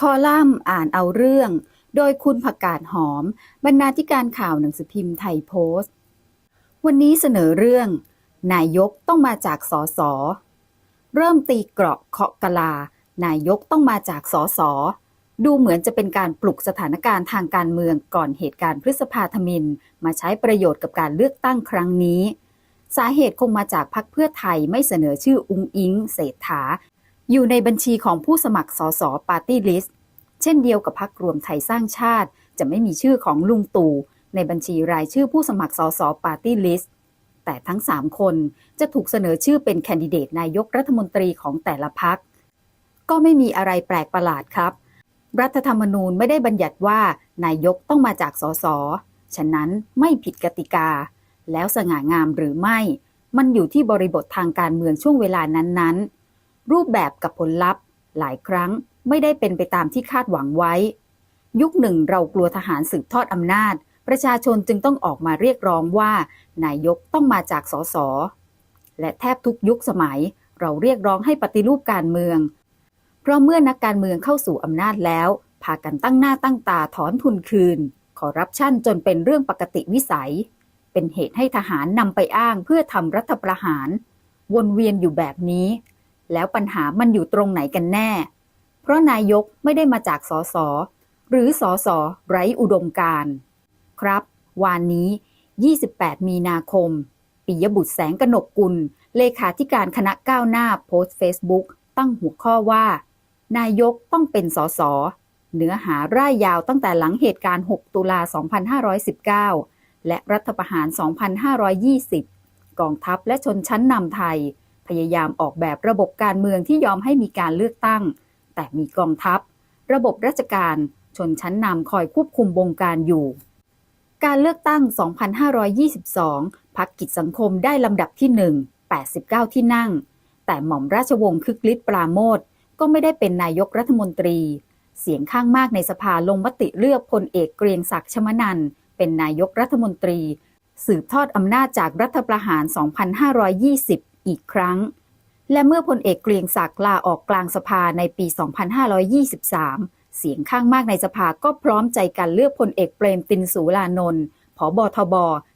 คอลัมน์อ่านเอาเรื่อง โดยคุณผักกาดหอม บรรณาธิการข่าวหนังสือพิมพ์ไทยโพสต์ วันนี้เสนอเรื่อง นายกต้องมาจากสอสอเริ่มตีเกราะเคาะกะลา นายกต้องมาจากสอสอดูเหมือนจะเป็นการปลุกสถานการณ์ทางการเมืองก่อนเหตุการณ์พฤษภาธมิน มาใช้ประโยชน์กับการเลือกตั้งครั้งนี้ สาเหตุคงมาจากพักเพื่อไทยไม่เสนอชื่ออุงอิงเศรษฐา อยู่ในบัญชีของผู้สมัครสสปาร์ตี้ลิสต์ เช่นเดียวกับพักรวมไทยสร้างชาติ จะไม่มีชื่อของลุงตู่ในบัญชีรายชื่อผู้สมัครสสปาร์ตี้ลิสต์แต่ทั้ง 3 คนจะถูกเสนอชื่อเป็นแคนดิเดตนายกรัฐมนตรีของแต่ละพัก ก็ไม่มีอะไรแปลกประหลาดครับ รัฐธรรมนูญไม่ได้บัญญัติว่านายกต้องมาจากสส ฉะนั้นไม่ผิดกติกา แล้วสง่างามหรือไม่ มันอยู่ที่บริบททางการเมืองช่วงเวลานั้นๆ รูปแบบกับผลลัพธ์ หลายครั้ง ไม่ได้เป็นไปตามที่คาดหวังไว้ ยุคหนึ่งเรากลัวทหารสืบทอดอำนาจ ประชาชนจึงต้องออกมาเรียกร้องว่า นายกต้องมาจากสสและแทบทุกยุคสมัย เราเรียกร้องให้ปฏิรูปการเมือง เพราะเมื่อนักการเมืองเข้าสู่อำนาจแล้ว พากันตั้งหน้าตั้งตาถอนทุนคืน ขอรับชั่นจนเป็นเรื่องปกติวิสัย เป็นเหตุให้ทหารนำไปอ้างเพื่อทำรัฐประหาร วนเวียนอยู่แบบนี้ แล้วปัญหามันอยู่ตรงไหนกันแน่ ราะนายกไม่ได้มาจากสสหรือสสไร้อุดมการครับ วานนี้ 28 มีนาคม ปิยบุตรแสงกนกกุล เลขาธิการคณะก้าวหน้าโพสต์เฟซบุ๊กตั้งหัวข้อว่า นายกต้องเป็นสสเนื้อหาร่ายยาวตั้งแต่หลังเหตุการณ์ 6 ตุลา 2519 และรัฐประหาร 2520 กองทัพและชนชั้นนำไทย พยายามออกแบบระบบการเมืองที่ยอมให้มีการเลือกตั้ง แต่มีกองทัพ ระบบราชการชนชั้นนำคอยควบคุมบงการอยู่ การเลือกตั้ง 2522พักกิจสังคมได้ลำดับที่ 1 89 ที่นั่ง แต่หม่อมราชวงศ์คึกฤทธิ์ปราโมทก็ไม่ได้เป็นนายกรัฐมนตรี เสียงข้างมากในสภาลงมติเลือกพลเอกเกรียงศักดิ์ชมนันท์เป็นนายกรัฐมนตรี สืบทอดอำนาจจากรัฐประหาร 2520 อีกครั้ง และเมื่อพลเอกเกรียงศักดิ์ลาออกกลางสภาในปี 2523 เสียงข้างมากในสภาก็พร้อมใจกันเลือกพลเอกเปรมตินสูลานนท์ผบทบ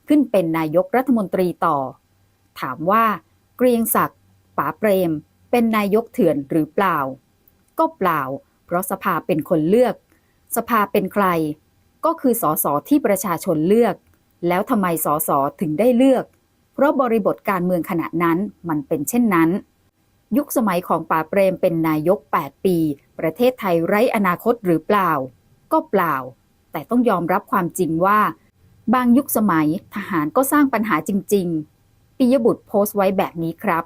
ขึ้นเป็นนายกรัฐมนตรีต่อ ถามว่า เกรียงศักดิ์ป๋าเปรม เป็นนายกเถื่อนหรือเปล่า ก็เปล่า เพราะสภาเป็นคนเลือก สภาเป็นใคร ก็คือสสที่ประชาชนเลือก แล้วทำไมสสถึงได้เลือก เพราะบริบทการเมืองขณะนั้นมันเป็นเช่นนั้น ยุคสมัยของป่าเปรมเป็นนายก 8 ปี ประเทศไทยไร้อนาคตหรือเปล่า ก็เปล่า แต่ต้องยอมรับความจริงว่า บางยุคสมัยทหารก็สร้างปัญหาจริง ๆ ปิยบุตรโพสต์ไว้แบบนี้ครับ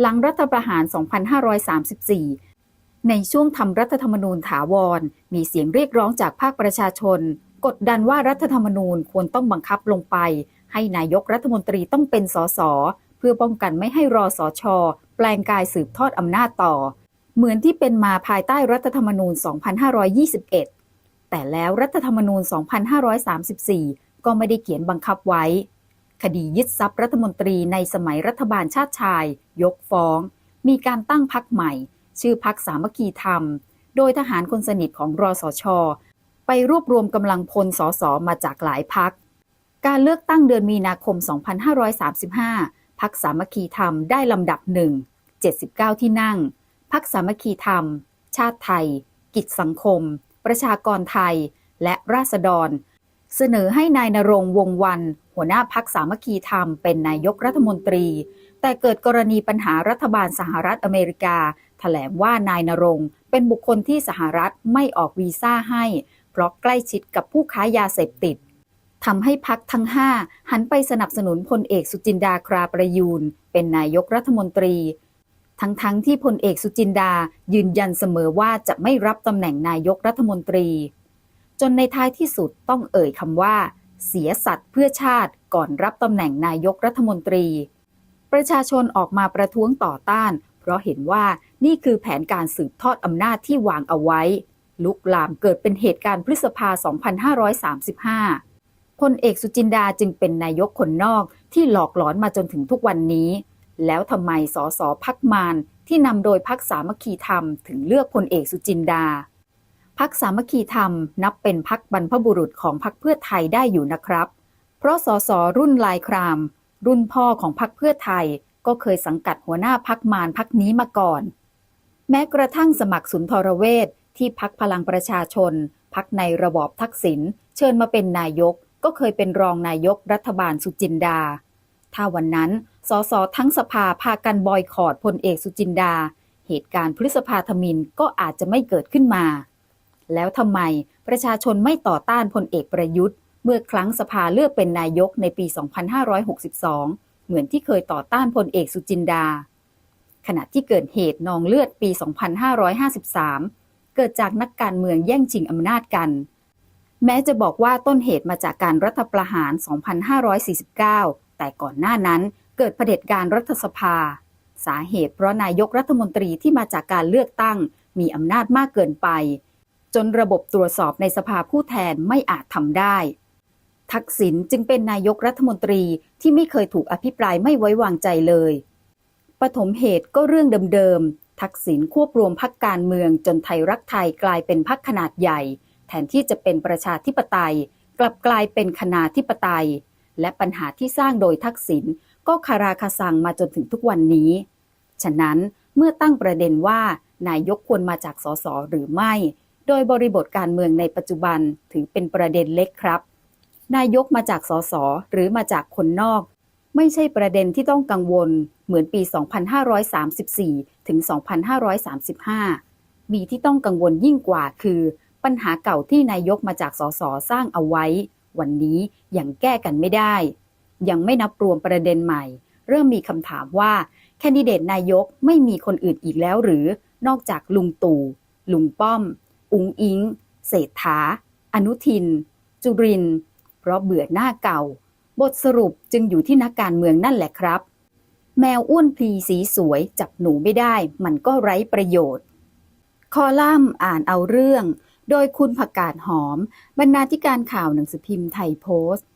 หลังรัฐประหาร 2534 ในช่วงทำรัฐธรรมนูญถาวร มีเสียงเรียกร้องจากภาคประชาชน กดดันว่ารัฐธรรมนูญควรต้องบังคับลงไป ให้นายกรัฐมนตรีต้องเป็นสสเพื่อป้องกันไม่ให้รอสอชอ ปลงกายสืบทอดอำนาจต่อ เหมือนที่เป็นมาภายใต้รัฐธรรมนูญ 2521 แต่แล้วรัฐธรรมนูญ 2534 ก็ไม่ได้เขียนบังคับไว้ คดียึดทรัพย์รัฐมนตรีในสมัยรัฐบาลชาติชาย ยกฟ้อง มีการตั้งพักใหม่ ชื่อพักสามัคคีธรรม โดยทหารคนสนิทของรอสช ไปรวบรวมกำลังพลสสมาจากหลายพักการเลือกตั้งเดือนมีนาคม 2535 พักสามัคคีธรรมได้ลำดับหนึ่ง79 ที่นั่ง พักสามัคคีธรรม ชาติไทย กิจสังคม ประชากรไทย และราษฎร เสนอให้นายนรงวงวัน หัวหน้าพักสามัคคีธรรม เป็นนายกรัฐมนตรี แต่เกิดกรณีปัญหารัฐบาลสหรัฐอเมริกาแถลงว่านายนรงเป็นบุคคลที่สหรัฐไม่ออกวีซ่าให้ เพราะใกล้ชิดกับผู้ค้ายาเสพติด ทำให้พักทั้ง 5 หันไปสนับสนุนพลเอกสุจินดาคราประยูน เป็นนายกรัฐมนตรี ทั้งๆทที่พลเอกสุจินดายืนยันเสมอว่าจะไม่รับตำแหน่งนายกรัฐมนตรี จนในท้ายที่สุดต้องเอ่ยคำว่า เสียสัตว์เพื่อชาติก่อนรับตำแหน่งนายกรัฐมนตรี ประชาชนออกมาประท้วงต่อต้าน เพราะเห็นว่านี่คือแผนการสืบทอดอำนาจที่วางเอาไว้ ลุกลามเกิดเป็นเหตุการณ์พฤษภา 2535 พลเอกสุจินดาจึงเป็นนายกคนนอกที่หลอกหลอนมาจนถึงทุกวันนี้ แล้วทำไมสสพักมารที่นำโดยพักสามัคคีธรรมถึงเลือกพลเอกสุจินดาพักสามัคคีธรรมนับเป็นพักบรรพบุรุษของพักเพื่อไทยได้อยู่นะครับ เพราะสสรุ่นลายคราม รุ่นพ่อของพักเพื่อไทยก็เคยสังกัดหัวหน้าพักมารพักนี้มาก่อน แม้กระทั่งสมัครสุนทรเวชที่พักพลังประชาชน พักในระบอบทักษิณเชิญมาเป็นนายก ก็เคยเป็นรองนายกรัฐบาลสุจินดา ถ้าวันนั้นสสทั้งสภาพากันบอยคอรดพลเอกสุจินดา เหตุการณ์พฤษภาธมินก็อาจจะไม่เกิดขึ้นมา แล้วทำไมประชาชนไม่ต่อต้านพลเอกประยุทธ์ เมื่อครั้งสภาเลือกเป็นนายกในปี 2562 เหมือนที่เคยต่อต้านพลเอกสุจินดา ขณะที่เกิดเหตุนองเลือดปี 2553 เกิดจากนักการเมืองแย่งชิงอำนาจกัน แม้จะบอกว่าต้นเหตุมาจากการรัฐประหาร 2549 แต่ก่อนหน้านั้นเกิดเผด็จการรัฐสภา สาเหตุเพราะนายกรัฐมนตรีที่มาจากการเลือกตั้ง มีอำนาจมากเกินไป จนระบบตรวจสอบในสภาผู้แทนไม่อาจทำได้ ทักษิณจึงเป็นนายกรัฐมนตรีที่ไม่เคยถูกอภิปรายไม่ไว้วางใจเลย ปฐมเหตุก็เรื่องเดิมๆ ทักษิณควบรวมพักการเมืองจนไทยรักไทยกลายเป็นพักขนาดใหญ่ แทนที่จะเป็นประชาธิปไตย กลับกลายเป็นคณาธิปไตย และปัญหาที่สร้างโดยทักษิณก็คาราคาซังมาจนถึงทุกวันนี้ ฉะนั้นเมื่อตั้งประเด็นว่านายกควรมาจากสสหรือไม่ โดยบริบทการเมืองในปัจจุบันถือเป็นประเด็นเล็กครับ นายกมาจากสสหรือมาจากคนนอก ไม่ใช่ประเด็นที่ต้องกังวล เหมือนปี 2534 ถึง 2535 มีที่ต้องกังวลยิ่งกว่าคือ ปัญหาเก่าที่นายกมาจากสสสร้างเอาไว้ วันนี้ยังแก้กันไม่ได้ ยังไม่นับรวมประเด็นใหม่ เริ่มมีคำถามว่า แคนดิเดตนายกไม่มีคนอื่นอีกแล้วหรือ นอกจากลุงตู่ลุงป้อม อุงอิงเศรษฐา อนุทิน จุริน เพราะเบื่อหน้าเก่า บทสรุปจึงอยู่ที่นักการเมืองนั่นแหละครับ แมวอ้วนพลีสีสวยจับหนูไม่ได้ มันก็ไร้ประโยชน์ คอลัมน์อ่านเอาเรื่อง โดยคุณผักกาดหอม บรรณาธิการข่าวหนังสือพิมพ์ไทยโพสต์